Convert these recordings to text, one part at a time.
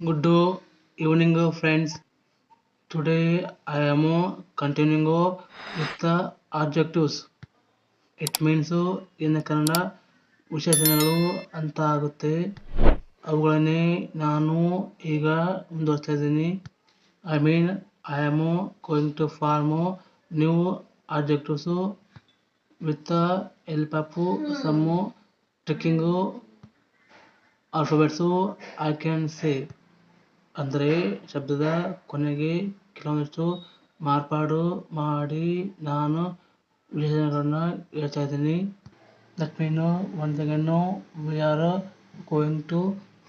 Good evening friends. Today I am continuing with the adjectives. It means in Kannada ವಿಶೇಷಣಗಳು ಅಂತ ಆಗುತ್ತೆ ಅವುಗಳನ್ನೇ ನಾನು ಈಗ ಮುಂದುವರಿಸ್ತಾ ಇದ್ದೀನಿ I mean I am going to form new adjectives with the help of some tricking alphabets I can say. ಅಂದರೆ ಶಬ್ದದ ಕೊನೆಗೆ ಕೆಲವೊಂದಿಷ್ಟು ಮಾರ್ಪಾಡು ಮಾಡಿ ನಾನು ವಿಶೇಷಣಗಳನ್ನ ಹೇಳ್ತಾ ಇದ್ದೀನಿ. That mean once again we are going to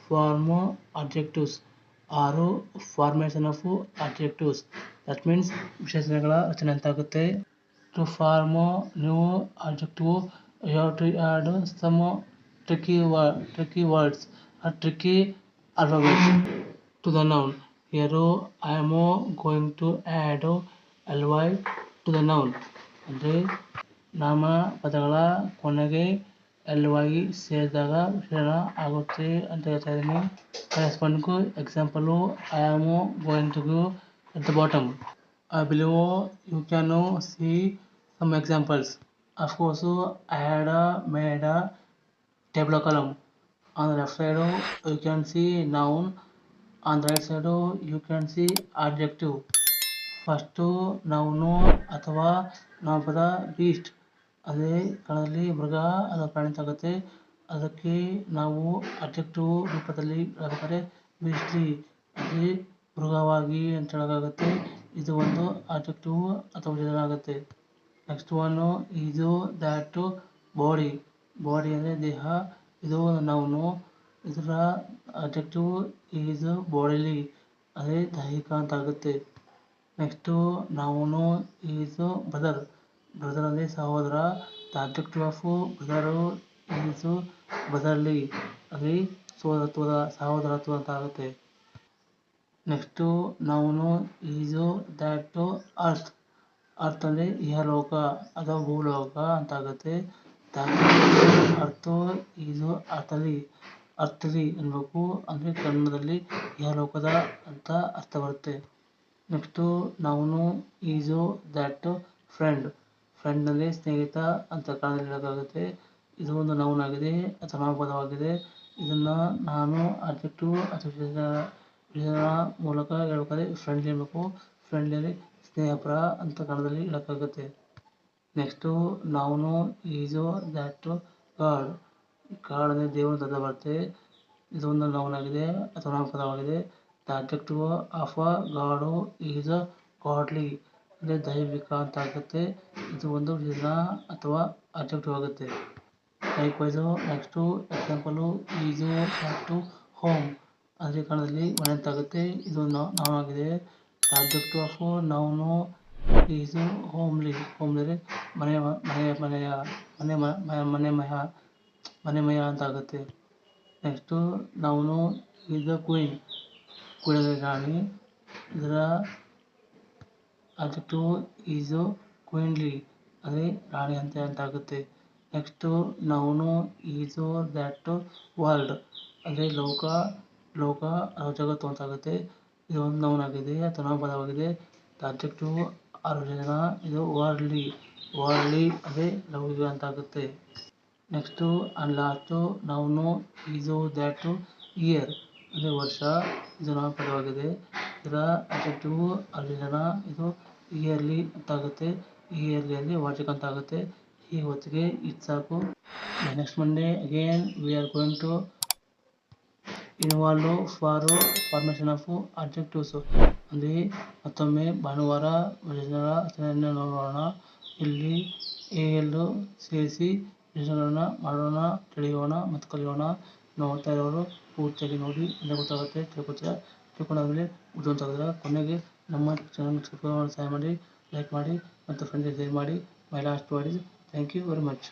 form objectives ಆರು, formation of objectives that means ವಿಶೇಷಣಗಳ ರಚನೆ ಅಂತಾಗುತ್ತೆ. To form, new objective you have to add some, tricky tricky words. Tricky alphabets to the noun. Here I am going to add ly to the noun. ಅಂದರೆ ನಾಮ ಪದಗಳ ಕೊನೆಗೆ L Y ಸೇರಿದಾಗ ವಿಶೇಷಣ ಆಗುತ್ತೆ ಅಂತ ಹೇಳ್ತಾ ಇದ್ದೀನಿ corresponding example I am going to give at the bottom. I believe you can see some examples. Of course, I had made a table column. On the left side, you can see noun. On the right side, you can see adjective. First noun ಅಥವಾ ನಾಮಪದ beast ಅದೇ ಕಣದಲ್ಲಿ ಮೃಗ ಅಥವಾ ಪ್ರಾಣಿ ಆಗುತ್ತೆ ಅದಕ್ಕೆ ನಾವು ಅಬ್ಜೆಕ್ಟಿವ್ ರೂಪದಲ್ಲಿ ಹೇಳ್ಬೇಕಾದ್ರೆ ಬೀಸ್ಟ್ಲಿ ಅದೇ ಮೃಗವಾಗಿ ಅಂತ ಹೇಳೋಕ್ಕಾಗುತ್ತೆ ಇದು ಒಂದು ಅಬ್ಜೆಕ್ಟಿವ್ ಅಥವಾ ಆಗುತ್ತೆ ನೆಕ್ಸ್ಟ್ ಒನ್ನು ಇದು ದ್ಯಾಟು ಬಾಡಿ ಬಾಡಿ ಅಂದರೆ ದೇಹ. ಇದು ನೌನು ಇದರ ಅಡ್ಜೆಕ್ಟಿವ್ ಈಸ್ ಬಾಡಿಲಿ ಅದೇ ದೈಹಿಕ ಅಂತ ಆಗುತ್ತೆ next noun is brother brother ಅಂದರೆ ಸಹೋದರ. The adjective of brother is brotherly ಅಲ್ಲಿ ಸೋದರತ್ವದ ಸಹೋದರತ್ವ ಅಂತ ಆಗುತ್ತೆ next noun is that earth earth ಅಂದರೆ ಇಹಲೋಕ ಅಥವಾ ಭೂಲೋಕ ಅಂತ ಆಗುತ್ತೆ ಅರ್ಥ ಈಸು ಅರ್ಥಲಿ ಅರ್ಥಲಿ ಅನ್ಬೇಕು ಅಂದರೆ ಕನ್ನಡದಲ್ಲಿ ಇಹಲೋಕದ ಅಂತ ಅರ್ಥ ಬರುತ್ತೆ. Next noun is that friend friend ಅಂದರೆ ಸ್ನೇಹಿತ ಅಂತ ಕನ್ನಡದಲ್ಲಿ ಹೇಳೋಕ್ಕಾಗುತ್ತೆ. ಇದು ಒಂದು ನೌನ್ ಆಗಿದೆ ಅಥವಾ ನಾಮಪದವಾಗಿದೆ ಇದನ್ನು ನಾನು ಅಡ್ಜೆಕ್ಟಿವ್ ಅಥವಾ ಮೂಲಕ ಹೇಳ್ಬೇಕಾದ್ರೆ ಫ್ರೆಂಡ್ಲಿ ಹೇಳಬೇಕು ಫ್ರೆಂಡ್ಲಿ ಸ್ನೇಹಪರ ಅಂತ ಕನ್ನಡದಲ್ಲಿ ಹೇಳೋಕ್ಕಾಗುತ್ತೆ. Next noun is that God God ದೇವರ ಅಂತ ಬರುತ್ತೆ ಇದು ಒಂದು ನೌನ್ ಆಗಿದೆ ಅಥವಾ ನಾಮಪದವಾಗಿದೆ the of a god is godly ಅಂದರೆ ದೈವಿಕ ಅಂತ ಆಗುತ್ತೆ ಇದು ಒಂದು ವಿಧ ಅಥವಾ ಅಬ್ಜೆಕ್ಟಿವ್ ಆಗುತ್ತೆ like next next example back to home ಅದೇ ಕಾರಣದಲ್ಲಿ ಮನೆ ಅಂತ ಆಗುತ್ತೆ ಇದು ನೌನ್ ಆಗಿದೆ the objective of noun is homely homely ಮನೆ ಮನೆಯ ಮನೆಯ ಮನೆ ಮನೆ ಮಯ ಮನೆಮಯ ಅಂತ ಆಗುತ್ತೆ ನೆಕ್ಸ್ಟು ನಾವು ಈಸ್ ಕ್ವೀನ್ ಕ್ವೀನ್. ಅಂದರೆ ರಾಣಿ. ಇದರ ಅಬ್ಜೆಕ್ಟಿವ್ ಈಸು ಕ್ವೀನ್ಲಿ. ಅದೇ ರಾಣಿ ಅಂತ ಅಂತ ಆಗುತ್ತೆ next noun is that world. ಅಂದರೆ ಲೋಕ ಲೋಕ ಜಗತ್ತು ಅಂತ ಆಗುತ್ತೆ ಇದು ಒಂದು ನೌನ್ ಆಗಿದೆ ಅಥವಾ ನಾಮಪದವಾಗಿದೆ ದ ಅಬ್ಜೆಕ್ಟಿವ್ ಆರ್ ವಿಶೇಷಣ ಇದು ವರ್ಲ್ಡ್ಲಿ. ವರ್ಲ್ಡ್ಲಿ ಅದೇ ಅಂತ ಆಗುತ್ತೆ next and last noun is that year. ಅಂದರೆ ವರ್ಷ, ಇದು ನಾಮಪದವಾಗಿದೆ ಇದರ ಅಡ್ಜೆಕ್ಟಿವ್ ಅಲ್ಲಿ ಜನ, ಇದು ಇಯರ್ಲಿ ಅಂತ ಆಗುತ್ತೆ. ಇಯರ್ಲಿ ಅಲ್ಲಿ ವಾರ್ಷಿಕ ಅಂತಾಗುತ್ತೆ ಈ ಹೊತ್ತಿಗೆ ಇದು ಸಾಕು. Next Monday again we are going to involve for formation of objectives ಅಲ್ಲಿ ಮತ್ತೊಮ್ಮೆ ಭಾನುವಾರ ರಚನೆಯನ್ನು ನೋಡೋಣ. ಇಲ್ಲಿ ಎ ಎಲ್ಲು ಸೇರಿಸಿ ವಿಶೇಷಣಗಳನ್ನ ಮಾಡೋಣ, ತಿಳಿಯೋಣ ಮತ್ತು ಕಲಿಯೋಣ. ನೋಡ್ತಾ ಇರೋರು ಪೂರ್ತಿಯಾಗಿ ನೋಡಿ ಎಲ್ಲ ಗೊತ್ತಾಗುತ್ತೆ ತಿಳ್ಕೊತೀರ ತಿಳ್ಕೊಂಡಾದ್ಮೇಲೆ ಬುದ್ಧಿವಂತಾಗಿದ್ರೆ ಕೊನೆಗೆ ನಮ್ಮ ಚಾನಲ್ ಸಬ್ಸ್ಕ್ರೈಬ್ ಮಾಡಲು ಸಹಾಯ ಮಾಡಿ ಲೈಕ್ ಮಾಡಿ ಮತ್ತು ಫ್ರೆಂಡ್ಸಿಗೆ ಶೇರ್ ಮಾಡಿ. My last word is thank you very much